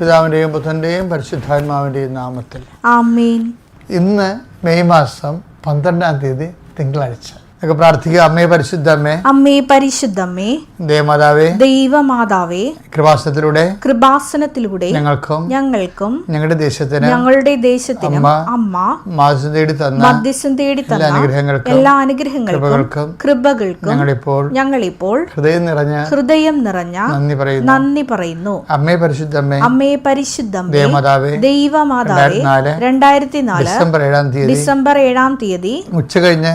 പിതാവിന്റെയും പുത്രന്റെയും പരിശുദ്ധാത്മാവിന്റെയും നാമത്തിൽ ഇന്ന് മെയ് മാസം പന്ത്രണ്ടാം തീയതി തിങ്കളാഴ്ച. നമുക്ക് പ്രാർത്ഥിക്കുക. അമ്മേ പരിശുദ്ധ അമ്മേ പരിശുദ്ധമ്മേ ദേവമാതാവേ ദൈവമാതാവേ കൃപാസനത്തിലൂടെ കൃപാസനത്തിലൂടെ ഞങ്ങൾക്കും ഞങ്ങൾക്കും ഞങ്ങളുടെ ദേശത്തിന് ഞങ്ങളുടെ ദേശത്തിന് അമ്മ മാസം തേടി തന്ന മധ്യസ്ഥം തേടി തന്ന അനുഗ്രഹങ്ങൾക്കും എല്ലാ അനുഗ്രഹങ്ങൾക്കും കൃപകൾക്കും ഞങ്ങളിപ്പോൾ ഞങ്ങളിപ്പോൾ ഹൃദയം നിറഞ്ഞ ഹൃദയം നിറഞ്ഞ നന്ദി പറയുന്നു. നന്ദി പറയുന്നു. അമ്മേ പരിശുദ്ധ അമ്മേ പരിശുദ്ധമ്മേ ദേവമാതാവേ ദൈവമാതാവേ രണ്ടായിരത്തി നാല് ഡിസംബർ ഏഴാം തീയതി ഡിസംബർ ഏഴാം തീയതി ഉച്ച കഴിഞ്ഞ്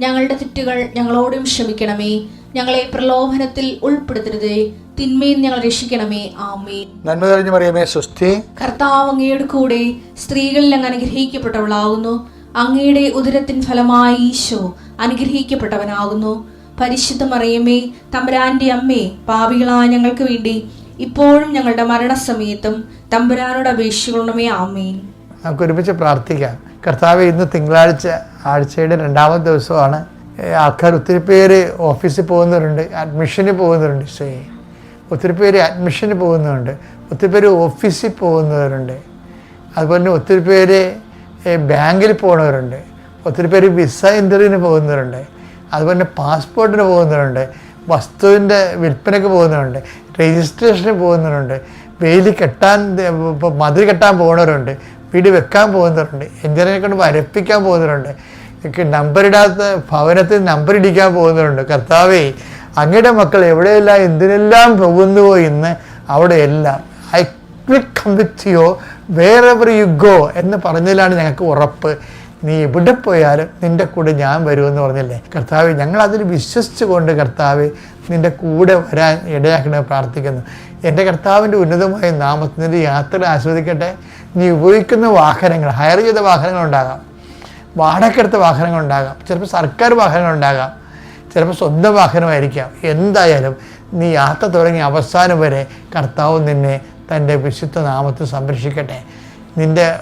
ഞങ്ങളുടെ തെറ്റുകൾ ഞങ്ങളോടും ക്ഷമിക്കണമേ. ഞങ്ങളെ പ്രലോഭനത്തിൽ ഉൾപ്പെടുത്തരുതേ. തിന്മയും ഞങ്ങൾ രക്ഷിക്കണമേ. ആമേ നന്മ തെളിഞ്ഞു പറയുമേ സ്വസ്തി. കർത്താവ് അങ്ങയുടെ കൂടെ സ്ത്രീകളിൽ അങ്ങ് അനുഗ്രഹിക്കപ്പെട്ടവളാകുന്നു. അങ്ങയുടെ ഉദരത്തിൻ ഫലമായി ഈശോ അനുഗ്രഹിക്കപ്പെട്ടവനാകുന്നു. പരിശുദ്ധ മറിയമേ തമ്പുരാന്റെ അമ്മേ പാപികളായ ഞങ്ങൾക്ക് വേണ്ടി ഇപ്പോഴും ഞങ്ങളുടെ മരണസമയത്തും തമ്പുരാനോട് അപേക്ഷിക്കണമേ. ആമേൻ. നമുക്ക് ഒരുമിച്ച് പ്രാർത്ഥിക്കാം. കർത്താവ് ഇന്ന് തിങ്കളാഴ്ച ആഴ്ചയുടെ രണ്ടാമത്തെ ദിവസമാണ് ആൾക്കാർ ഒത്തിരി പേര് ഓഫീസിൽ പോകുന്നവരുണ്ട് അഡ്മിഷന് പോകുന്നവരുണ്ട് സേ ഒത്തിരി പേര് അഡ്മിഷന് പോകുന്നവരുണ്ട് ഒത്തിരി പേര് ഓഫീസിൽ പോകുന്നവരുണ്ട്. അതുപോലെ തന്നെ ഒത്തിരി പേര് ബാങ്കിൽ പോകുന്നവരുണ്ട് ഒത്തിരി പേര് വിസ ഇന്റർവ്യൂവിന് പോകുന്നവരുണ്ട് അതുപോലെ തന്നെ പാസ്പോർട്ടിന് പോകുന്നവരുണ്ട് വസ്തുവിന്റെ വിൽപ്പനയ്ക്ക് പോകുന്നവരുണ്ട് രജിസ്ട്രേഷന് പോകുന്നവരുണ്ട് വെയിൽ കെട്ടാൻ മതിൽ കെട്ടാൻ പോകുന്നവരുണ്ട് വീട് വെക്കാൻ പോകുന്നവരുണ്ട് എഞ്ചിനീയറെ കൊണ്ട് വരപ്പിക്കാൻ പോകുന്നവരുണ്ട് ഒക്കെ നമ്പറിടാത്ത ഭവനത്തിൽ നമ്പർ ഇടിക്കാൻ പോകുന്നവരുണ്ട്. കർത്താവേ അങ്ങയുടെ മക്കൾ എവിടെയെല്ലാം എന്തിനെല്ലാം പോകുന്നുവോ ഇന്ന് അവിടെയെല്ലാം. I quick come with you wherever you go എന്ന് പറഞ്ഞതിലാണ് ഞങ്ങൾക്ക് ഉറപ്പ്. നീ എവിടെ പോയാലും നിന്റെ കൂടെ ഞാൻ വരുമെന്ന് പറഞ്ഞല്ലേ? കർത്താവ് ഞങ്ങൾ അതിൽ വിശ്വസിച്ചുകൊണ്ട് കർത്താവ് നിന്റെ കൂടെ വരാൻ ഇടയാക്കണേ പ്രാർത്ഥിക്കുന്നു. എന്റെ കർത്താവിന്റെ ഉന്നതമായ നാമത്തിന്റെ യാത്ര ആസ്വദിക്കട്ടെ. നീ ഉപയോഗിക്കുന്ന വാഹനങ്ങൾ ഹയർ ചെയ്ത വാഹനങ്ങളുണ്ടാകാം വാടകയ്ക്കെടുത്ത വാഹനങ്ങളുണ്ടാകാം. ചിലപ്പോൾ സർക്കാർ വാഹനങ്ങളുണ്ടാകാം. ചിലപ്പോൾ സ്വന്തം വാഹനമായിരിക്കാം. എന്തായാലും നീ യാത്ര തുടങ്ങി അവസാനം വരെ കർത്താവ് നിന്നെ തന്റെ വിശുദ്ധ നാമത്തിൽ സംരക്ഷിക്കട്ടെ. നിന്റെ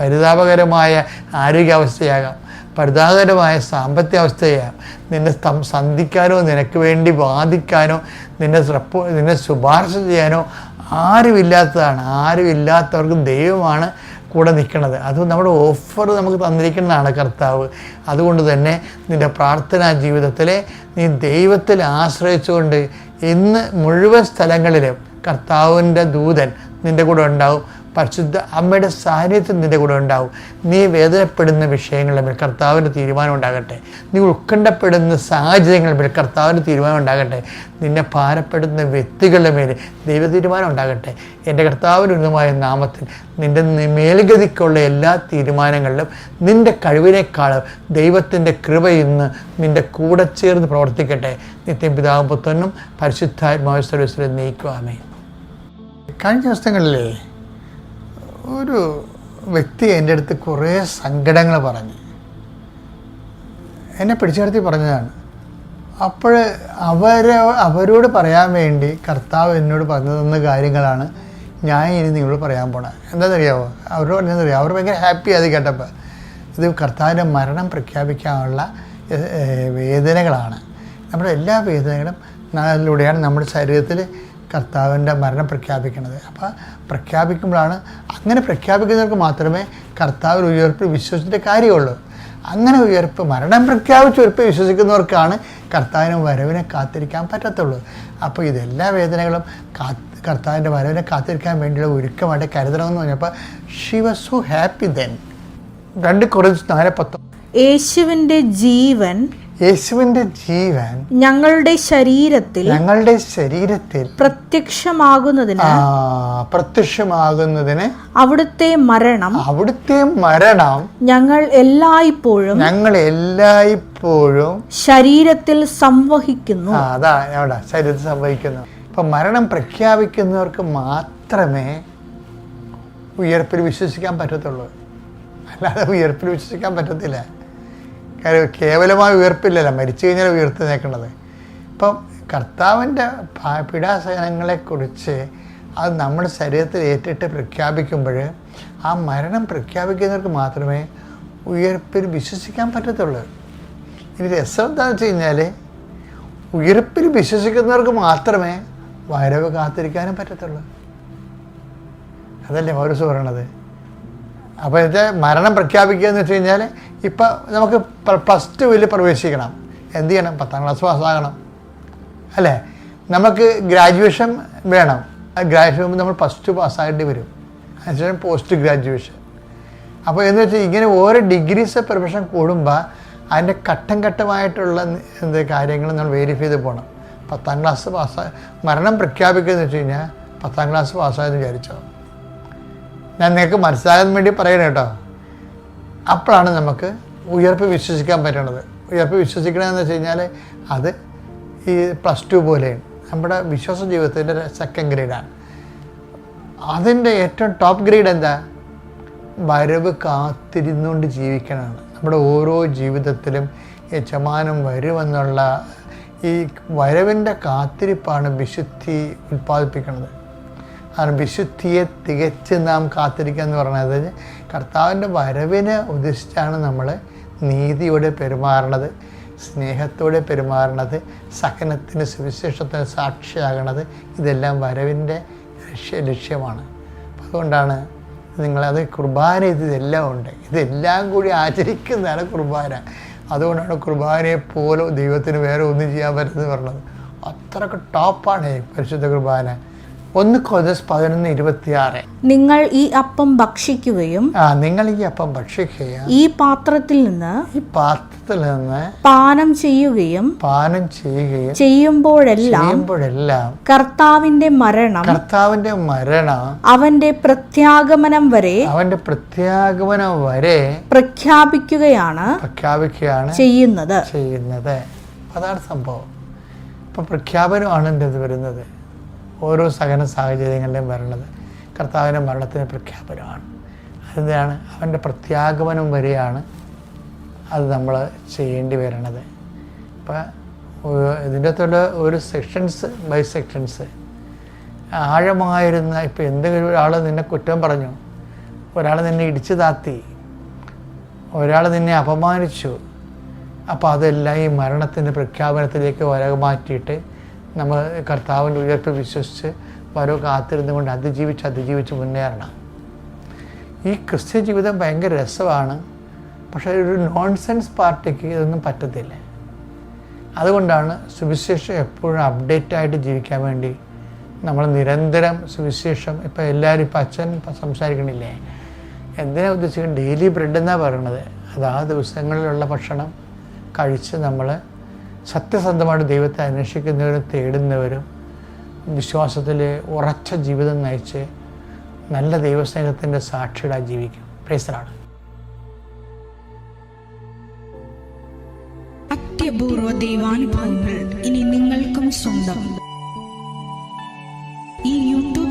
പരിതാപകരമായ ആരോഗ്യാവസ്ഥയാകാം. പരിതാപകരമായ സാമ്പത്തിക അവസ്ഥയാകാം നിന്നെ സന്ധിക്കാനോ നിനക്ക് വേണ്ടി വാദിക്കാനോ നിന്നെ റെപ്പോ നിന്നെ ശുപാർശ ചെയ്യാനോ ആരുമില്ലാത്തതാണ്. ആരുമില്ലാത്തവർക്ക് ദൈവമാണ് കൂടെ നിൽക്കുന്നത് അത് നമ്മുടെ ഓഫർ നമുക്ക് തന്നിരിക്കുന്നതാണ് കർത്താവ്. അതുകൊണ്ട് തന്നെ നിന്റെ പ്രാർത്ഥനാ ജീവിതത്തിലെ നീ ദൈവത്തിൽ ആശ്രയിച്ചുകൊണ്ട് ഇന്ന് മുഴുവൻ സ്ഥലങ്ങളിലും കർത്താവിന്റെ ദൂതൻ നിന്റെ കൂടെ ഉണ്ടാവും. പരിശുദ്ധ അമ്മയുടെ സാന്നിധ്യം നിന്റെ കൂടെ ഉണ്ടാവും. നീ വേദനപ്പെടുന്ന വിഷയങ്ങളുടെ മേൽ കർത്താവിന്റെ തീരുമാനം ഉണ്ടാകട്ടെ. നീ ഉത്കണ്ഠപ്പെടുന്ന സാഹചര്യങ്ങളുടെ മേൽ കർത്താവിന്റെ തീരുമാനം ഉണ്ടാകട്ടെ. നിന്നെ ഭാരപ്പെടുന്ന വ്യക്തികളുടെ മേൽ ദൈവ തീരുമാനം ഉണ്ടാകട്ടെ. എന്റെ കർത്താവിന്റെ ഉന്നതമായ നാമത്തിൽ നിന്റെ മേൽഗതിക്കുള്ള എല്ലാ തീരുമാനങ്ങളിലും നിന്റെ കഴിവിനേക്കാളും ദൈവത്തിന്റെ കൃപ ഇന്ന് നിന്റെ കൂടെ ചേർന്ന് പ്രവർത്തിക്കട്ടെ. നിത്യം പിതാവും പുത്രനും പരിശുദ്ധാത്മാവ് നീക്കുവാമേ കഴിഞ്ഞ ദിവസങ്ങളിലേ ഒരു വ്യക്തി എന്റെ അടുത്ത് കുറേ സങ്കടങ്ങൾ പറഞ്ഞു. എന്നെ പിടിച്ചു നിർത്തി പറഞ്ഞതാണ്. അപ്പോൾ അവരെ അവരോട് പറയാൻ വേണ്ടി കർത്താവ് എന്നോട് പറഞ്ഞു തന്ന കാര്യങ്ങളാണ് ഞാൻ ഇനി നിങ്ങളോട് പറയാൻ പോണത് എന്താണെന്നറിയാമോ അവരോട് പറഞ്ഞതെന്നറിയാമോ അവർ ഭയങ്കര ഹാപ്പി അത് കേട്ടപ്പോൾ ഇത് കർത്താവിന്റെ മരണം പ്രഖ്യാപിക്കാനുള്ള വേദനകളാണ്. നമ്മുടെ എല്ലാ വേദനകളും അതിലൂടെയാണ് നമ്മുടെ ശരീരത്തിൽ കർത്താവിന്റെ മരണം പ്രഖ്യാപിക്കുന്നത്. അപ്പോൾ പ്രഖ്യാപിക്കുമ്പോഴാണ് അങ്ങനെ പ്രഖ്യാപിക്കുന്നവർക്ക് മാത്രമേ കർത്താവിൽ ഉയർപ്പിൽ വിശ്വസിച്ചിട്ട് കാര്യമുള്ളൂ. അങ്ങനെ ഉയർപ്പ് മരണം പ്രഖ്യാപിച്ച് ഉയർപ്പ് വിശ്വസിക്കുന്നവർക്കാണ് കർത്താവിന് വരവിനെ കാത്തിരിക്കാൻ പറ്റത്തുള്ളൂ. അപ്പോൾ ഇതെല്ലാ വേദനകളും കാ കർത്താവിന്റെ വരവിനെ കാത്തിരിക്കാൻ വേണ്ടിയുള്ള ഒരുക്കമായിട്ട് കരുതണമെന്ന് പറഞ്ഞപ്പോൾ she was so happy then രണ്ട് കുറച്ച് നാല് പത്തോ യേശുവിന്റെ ജീവൻ യേശുവിന്റെ ജീവൻ ഞങ്ങളുടെ ശരീരത്തിൽ ഞങ്ങളുടെ ശരീരത്തിൽ പ്രത്യക്ഷമാകുന്നതിന് പ്രത്യക്ഷമാകുന്നതിന് അവിടുത്തെ മരണം അവിടുത്തെ മരണം ഞങ്ങൾ എല്ലായ്പ്പോഴും ഞങ്ങൾ എല്ലായ്പ്പോഴും ശരീരത്തിൽ സംവഹിക്കുന്നു. അതാ അവിടെ ശരീരത്തിൽ സംവഹിക്കുന്നു. ഇപ്പൊ മരണം പ്രഖ്യാപിക്കുന്നവർക്ക് മാത്രമേ ഉയർപ്പിൽ വിശ്വസിക്കാൻ പറ്റത്തുള്ളൂ. അല്ലാതെ ഉയർപ്പിൽ വിശ്വസിക്കാൻ പറ്റത്തില്ല. കാര്യം കേവലമായ ഉയർപ്പില്ലല്ലോ മരിച്ചു കഴിഞ്ഞാൽ ഉയർത്തി നിൽക്കുന്നത് ഇപ്പം കർത്താവിന്റെ പീഡാസഹനങ്ങളെക്കുറിച്ച് അത് നമ്മുടെ ശരീരത്തിൽ ഏറ്റിട്ട് പ്രഖ്യാപിക്കുമ്പോൾ ആ മരണം പ്രഖ്യാപിക്കുന്നവർക്ക് മാത്രമേ ഉയർപ്പിൽ വിശ്വസിക്കാൻ പറ്റത്തുള്ളൂ. ഇനി രസം എന്താണെന്ന് വെച്ച് കഴിഞ്ഞാൽ ഉയർപ്പിൽ വിശ്വസിക്കുന്നവർക്ക് മാത്രമേ വരവ് കാത്തിരിക്കാനും പറ്റത്തുള്ളൂ. അതല്ലേ പൗരസ് പറയണത്? അപ്പോൾ ഇത് മരണം പ്രഖ്യാപിക്കുക എന്ന് വെച്ച് കഴിഞ്ഞാൽ ഇപ്പം നമുക്ക് പ്ലസ് ടുവിൽ പ്രവേശിക്കണം. എന്ത് ചെയ്യണം? പത്താം ക്ലാസ് പാസ്സാകണം അല്ലേ? നമുക്ക് ഗ്രാജുവേഷൻ വേണം. ഗ്രാജുവേഷൻ നമ്മൾ പ്ലസ് ടു പാസ്സാകേണ്ടി വരും. അതിനുശേഷം പോസ്റ്റ് ഗ്രാജുവേഷൻ അപ്പോൾ എന്ന് വെച്ചാൽ ഇങ്ങനെ ഓരോ ഡിഗ്രീസ് പ്രൊഫഷൻ കൂടുമ്പോൾ അതിന്റെ ഘട്ടം ഘട്ടമായിട്ടുള്ള എന്ത് കാര്യങ്ങൾ നമ്മൾ വെരിഫൈ ചെയ്ത് പോകണം പത്താം ക്ലാസ് പാസ്സാ മരണം പ്രഖ്യാപിക്കുക എന്ന് വെച്ച് കഴിഞ്ഞാൽ പത്താം ക്ലാസ് പാസ്സായെന്ന് വിചാരിച്ചോ. ഞാൻ നിങ്ങൾക്ക് മനസ്സിലാകാൻ വേണ്ടി പറയണം കേട്ടോ. അപ്പോഴാണ് നമുക്ക് ഉയർപ്പ് വിശ്വസിക്കാൻ പറ്റണത്. ഉയർപ്പ് വിശ്വസിക്കണമെന്ന് വെച്ച് കഴിഞ്ഞാൽ അത് ഈ പ്ലസ് ടു പോലെയാണ്. നമ്മുടെ വിശ്വാസ ജീവിതത്തിന്റെ സെക്കൻഡ് ഗ്രേഡാണ് അതിന്റെ ഏറ്റവും ടോപ്പ് ഗ്രേഡ് എന്താ? വരവ് കാത്തിരുന്നുകൊണ്ട് ജീവിക്കണമാണ് നമ്മുടെ ഓരോ ജീവിതത്തിലും യജമാനം വരുമെന്നുള്ള ഈ വരവിന്റെ കാത്തിരിപ്പാണ് വിശുദ്ധി ഉൽപ്പാദിപ്പിക്കുന്നത് ആണ് വിശുദ്ധിയെ തികച്ച് നാം കാത്തിരിക്കുക എന്ന് പറയുന്നത് കർത്താവിന്റെ വരവിനെ ഉദ്ദേശിച്ചാണ് നമ്മൾ നീതിയോടെ പെരുമാറണത് സ്നേഹത്തോടെ പെരുമാറണത് സഹനത്തിന് സുവിശേഷത്തിന് സാക്ഷിയാകണത് ഇതെല്ലാം വരവിന്റെ ലക്ഷ്യ ലക്ഷ്യമാണ്. അതുകൊണ്ടാണ് നിങ്ങളത് കുർബാന ഇതെല്ലാം ഉണ്ട്. ഇതെല്ലാം കൂടി ആചരിക്കുന്നതാണ് കുർബാന. അതുകൊണ്ടാണ് കുർബാനയെ പോലും ദൈവത്തിന് വേറെ ഒന്നും ചെയ്യാൻ പറ്റുന്നത് പറഞ്ഞത്. അത്രയ്ക്ക് ടോപ്പാണ് പരിശുദ്ധ കുർബാന. ഒന്ന് കൊതസ് പതിനൊന്ന് ഇരുപത്തിയാറ്. നിങ്ങൾ ഈ അപ്പം ഭക്ഷിക്കുകയും ആ നിങ്ങൾ ഈ അപ്പം ഭക്ഷിക്കുകയും ഈ പാത്രത്തിൽ നിന്ന് ഈ പാത്രത്തിൽ നിന്ന് പാനം ചെയ്യുകയും പാനം ചെയ്യുകയും ചെയ്യുമ്പോഴെല്ലാം ചെയ്യുമ്പോഴെല്ലാം കർത്താവിന്റെ മരണം കർത്താവിന്റെ മരണം അവന്റെ പ്രത്യാഗമനം വരെ അവന്റെ പ്രത്യാഗമനം വരെ പ്രഖ്യാപിക്കുകയാണ് പ്രഖ്യാപിക്കുകയാണ് ചെയ്യുന്നത്. ചെയ്യുന്നത്. അതാണ് സംഭവം. ഇപ്പൊ പ്രഖ്യാപനമാണ് എന്റെ ഇത് വരുന്നത്. ഓരോ സഹന സാഹചര്യങ്ങളിലും വരേണ്ടത് കർത്താവിന്റെ മരണത്തിന് പ്രഖ്യാപനമാണ്. അതിനാണ് അവന്റെ പ്രത്യാഗമനം വരെയാണ് അത് നമ്മൾ ചെയ്യേണ്ടി വരണത്. ഇപ്പോൾ ഇതിന്റെ അകത്തുള്ള ഒരു സെക്ഷൻസ് ബൈ സെക്ഷൻസ് ആഴമായിരുന്ന ഇപ്പോൾ എന്തെങ്കിലും ഒരാൾ നിന്നെ കുറ്റം പറഞ്ഞു ഒരാൾ നിന്നെ ഇടിച്ചു താത്തി ഒരാൾ നിന്നെ അപമാനിച്ചു അപ്പോൾ അതെല്ലാം ഈ മരണത്തിന്റെ പ്രഖ്യാപനത്തിലേക്ക് വരക മാറ്റിയിട്ട് നമ്മൾ കർത്താവിന്റെ ഉയർപ്പ് വിശ്വസിച്ച് ഓരോ കാത്തിരുന്നു കൊണ്ട് അതിജീവിച്ച് അതിജീവിച്ച് മുന്നേറണം. ഈ ക്രിസ്ത്യ ജീവിതം ഭയങ്കര രസമാണ്. പക്ഷേ ഒരു നോൺസെൻസ് പാർട്ടിക്ക് ഇതൊന്നും പറ്റത്തില്ല. അതുകൊണ്ടാണ് സുവിശേഷം എപ്പോഴും അപ്ഡേറ്റ് ആയിട്ട് ജീവിക്കാൻ വേണ്ടി നമ്മൾ നിരന്തരം സുവിശേഷം ഇപ്പം എല്ലാവരും ഇപ്പം അച്ഛൻ സംസാരിക്കണില്ലേ? എന്തിനാ ഉദ്ദേശിക്കുന്നത്? ഡെയിലി ബ്രെഡ് എന്നാണ് പറയണത്? അത് ആ ദിവസങ്ങളിലുള്ള ഭക്ഷണം കഴിച്ച് നമ്മൾ സത്യസന്ധമായിട്ട് ദൈവത്തെ അന്വേഷിക്കുന്നവരും തേടുന്നവരും വിശ്വാസത്തിൽ ഉറച്ച ജീവിതം നയിച്ച് നല്ല ദൈവസ്നേഹത്തിന്റെ സാക്ഷികളായി ജീവിക്കും. പ്രേസറാണ് അത്യപൂർവ ദൈവാനുഭവങ്ങൾ ഇനി നിങ്ങൾക്കും സ്വന്തം.